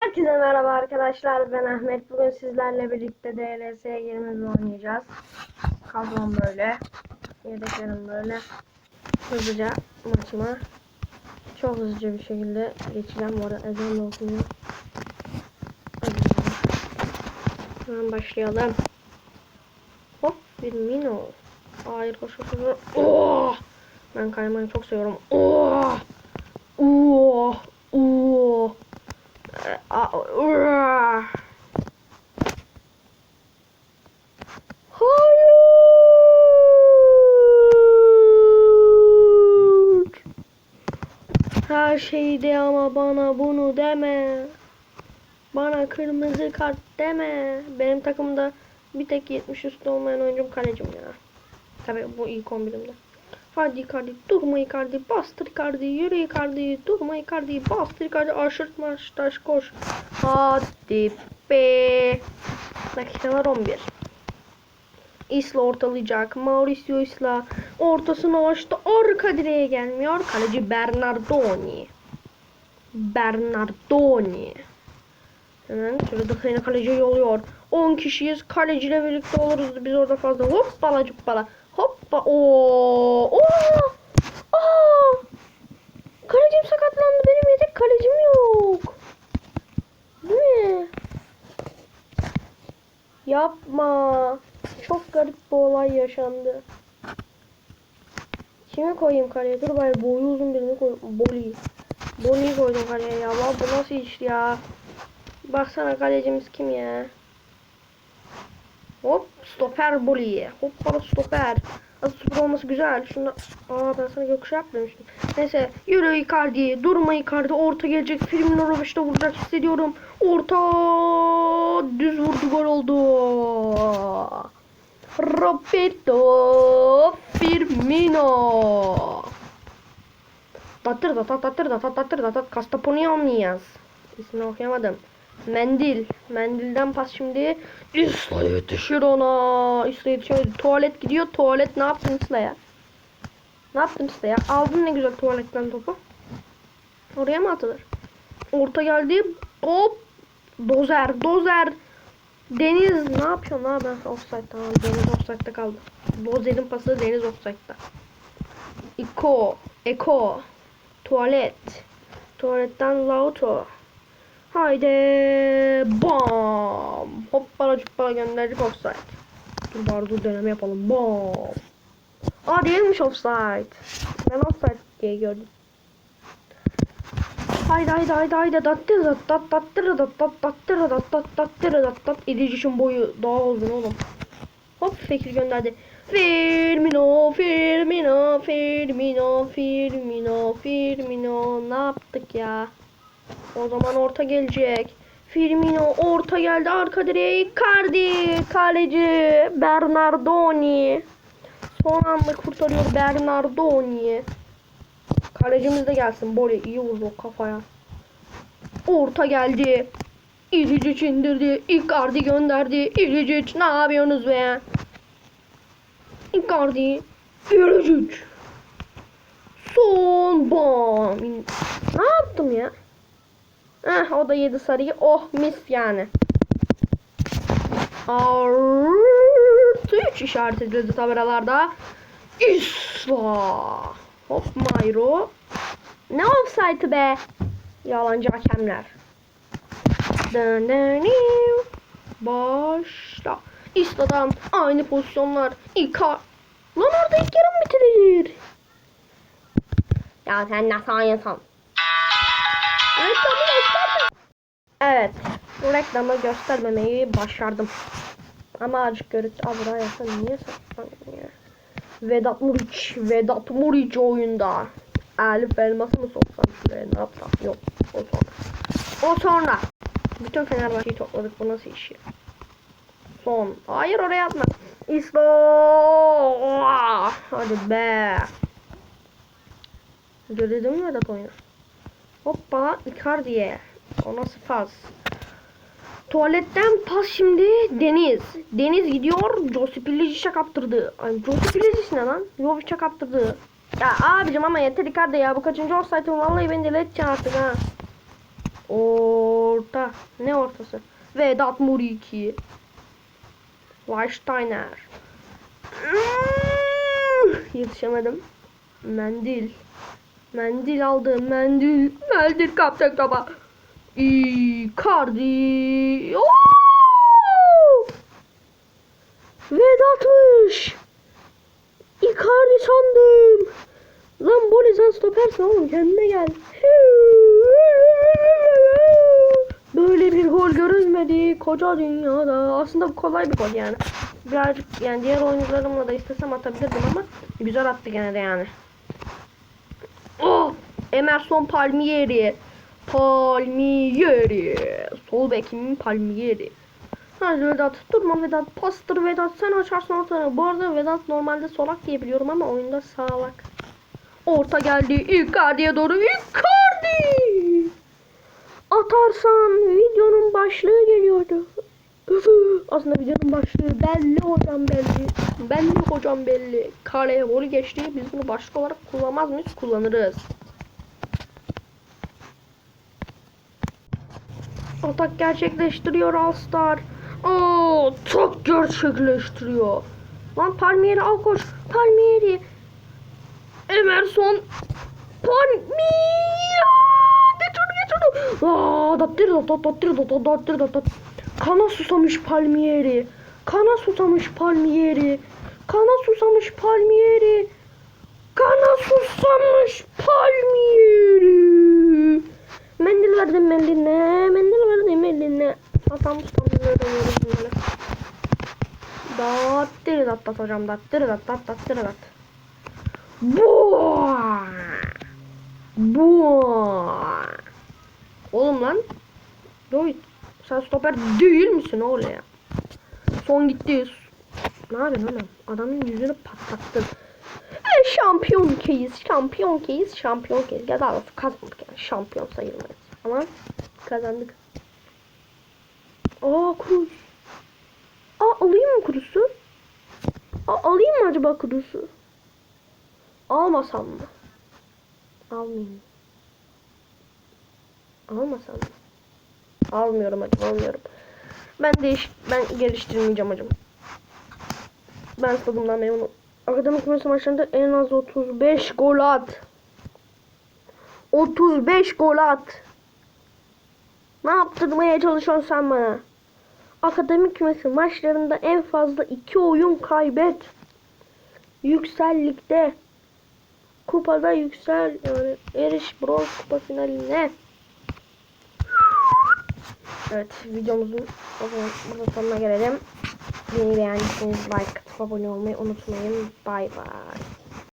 Herkese merhaba arkadaşlar ben Ahmet bugün sizlerle birlikte DLS 20 oynayacağız Kadrom böyle Yedeklerim böyle Hızlıca maçıma Çok hızlıca bir şekilde geçeceğim bu arada ezan da okunuyor. Hemen başlayalım Hop bir mino Hayır koş koş koş Oh! Ben kaymayı çok seviyorum! Oh! Oh! Hayır. Her şeyde ama bana bunu deme. Bana kırmızı kart deme. Benim takımda bir tek 70 üstü olmayan oyuncum kalecim ya. Tabii bu ilk 11'imde. Hadi Icardi, durma Icardi, bastır Icardi, yürü Icardi, durma Icardi, bastır Icardi, aşırt marş, taş koş. Hadi be. Dakikalar 11. Isla ortalayacak. Mauricio Isla ortasını açtı. Arka direğe gelmiyor. Kaleci Bernardoni. Bernardoni. Hemen sırada seni kaleci yolluyor. 10 kişiyiz. Kaleciyle birlikte oluruz. Biz orada fazla. Hoppala cuppala. Hoppa. Oo. Oo. Kalecim sakatlandı. Benim yedek kalecim yok. Değil mi? Yapma. Çok garip bir olay yaşandı. Kimi koyayım kaleye? Dur bari boyu uzun birini koy. Boli. Boli'yi koydum kaleye ya. Lan bu nasıl iş ya? Baksana kalecimiz kim ya? Hop stoper Boli. Hop para stoper. Aslında stoper olması güzel. Şunda Aa ben sana gökkuşağı yapmamıştım. Neyse yürü Icardi. Durma Icardi. Orta gelecek. Firmino Robeş'te vuracak hissediyorum. Orta düz vurdu gol oldu. Roberto Firmino. Tattır da tat tattır da tat tattır da tat Castaponianias. İsmini okuyamadım. Mendil. Mendilden pas şimdi. İsla yetişir ona. İsla yetişemedi. Tuvalet gidiyor. Tuvalet ne yaptın İsla ya? Ne yaptın İsla ya? Aldın ne güzel tuvaletten topu. Oraya mı atılır? Orta geldi. Hop. Dozer. Dozer. Deniz ne yapıyor lan ben offside tamam Deniz offside'da kaldı. Dozer'in pası Deniz offside'da. Iko, Eko, tuvalet, tuvaletten Lauto. Haydi bam. Hoppala cuppala gönderdik offside. Dur bari dur deneme yapalım. Bam. Aa değilmiş offside. Ben offside diye gördüm. Haydi haydi haydi haydi dattır dat dat dattır dat dat dattır dat dat dattır dat dat Ediciş'in boyu daha uzun oğlum. Hop Fekir gönderdi. Firmino, Firmino, Firmino, Firmino, Firmino. Ne yaptık ya? O zaman orta gelecek. Firmino orta geldi. Arka direğe Icardi. Kaleci Bernardoni. Son anda kurtarıyor Bernardoni. Kalecimiz de gelsin. Boli iyi vurdu kafaya. Orta geldi. İlicic indirdi. Icardi gönderdi. İlicic ne yapıyorsunuz be? Icardi İlicic son bam ne yaptım ya Heh, o da yedi sarıyı. Oh mis yani. Artı 3 işaret edildi tabelalarda. İsla. Hop Mayro. Ne offside be? Yalancı hakemler. Başla. İsla'dan aynı pozisyonlar. İka. Lan orada ilk yarım bitirir. Ya sen nasıl insan? Reklamı gösterme. Evet. Bu reklamı göstermemeyi başardım. Ama azıcık görüntü. Aa buraya yapsana niye saklanıyorsun ya? Vedat Muriç. Vedat Muriç oyunda. Elif elması mı soksam şuraya ne yapsam? Yok. O sonra. O sonra. Bütün Fenerbahçe'yi topladık. Bu nasıl iş ya? Son. Hayır oraya atma. İslo. Hadi be. Gördün mü Vedat oyunu? Hoppa Icardi'ye. O nasıl pas? Tuvaletten pas şimdi Deniz. Deniz gidiyor. Josip İllicic'e kaptırdı. Ay Josip İllici ne lan? Jovic'e kaptırdı. Ya abicim ama yeter Icardi ya. Bu kaçıncı offside'ın vallahi beni deli edeceksin artık ha. Orta. Ne ortası? Vedat Muriki. Weinsteiner. Yetişemedim. Mendil. Mendil aldım. Mendil. Mendil kaptık topa. Icardi. Vedat'mış. Icardi sandım. Lan Boli sen stopersin oğlum kendine gel. Böyle bir gol görülmedi koca dünyada. Aslında bu kolay bir gol yani. Birazcık yani diğer oyuncularımla da istesem atabilirdim ama güzel attı gene de yani. Emerson Palmieri. Palmieri. Sol bekim Palmieri. Hadi Vedat. Durma Vedat. Pastır Vedat. Sen açarsın ortanı. Bu arada Vedat normalde solak diye biliyorum ama oyunda sağlak. Orta geldi. Icardi'ye doğru. Icardi! Atarsan videonun başlığı geliyordu. Aslında videonun başlığı belli hocam belli. Belli hocam belli. Kaleye golü geçti. Biz bunu başlık olarak kullanmaz mıyız? Kullanırız. Atak gerçekleştiriyor Alstar. Oo, çok gerçekleştiriyor. Lan Palmieri al koş. Palmieri. Emerson. Palmieri. Geç onu. Aa. Kana susamış Palmieri. Kana susamış Palmieri. Kana susamış Palmieri. Kana susamış Palmieri. Mendil verdim mendiline. Mendil verdim mendiline. Atam tutamıyor öğreniyoruz bunları. Dattır dat dat hocam dattır dat dat dattır dat. Bu. Bu. Oğlum lan. Doy. Sen stoper değil misin oğlum ya? Son gitti. Ne yapıyorsun oğlum? Adamın yüzünü patlattın. E, şampiyon keyiz, şampiyon keyiz, şampiyon keyiz. Ya daha doğrusu kazandık yani. Şampiyon sayılmayız. Ama kazandık. Aa kuruz. Aa alayım mı kurusu? Aa, alayım mı acaba kurusu? Almasam mı? Almayayım. Almasam mı? Almıyorum hacım almıyorum. Ben değiş ben geliştirmeyeceğim hacım. Ben stadımdan memnunum. Akademik Üniversitesi maçlarında en az 35 gol at. 35 gol at. Ne yaptırmaya çalışıyorsun sen bana? Akademik kümesi maçlarında en fazla 2 oyun kaybet. Yüksellikte. Kupada yüksel. Yani eriş bronz kupa finaline. Evet videomuzun o zaman burada sonuna gelelim. Beni beğendiyseniz like abone olmayı unutmayın. Bay bay.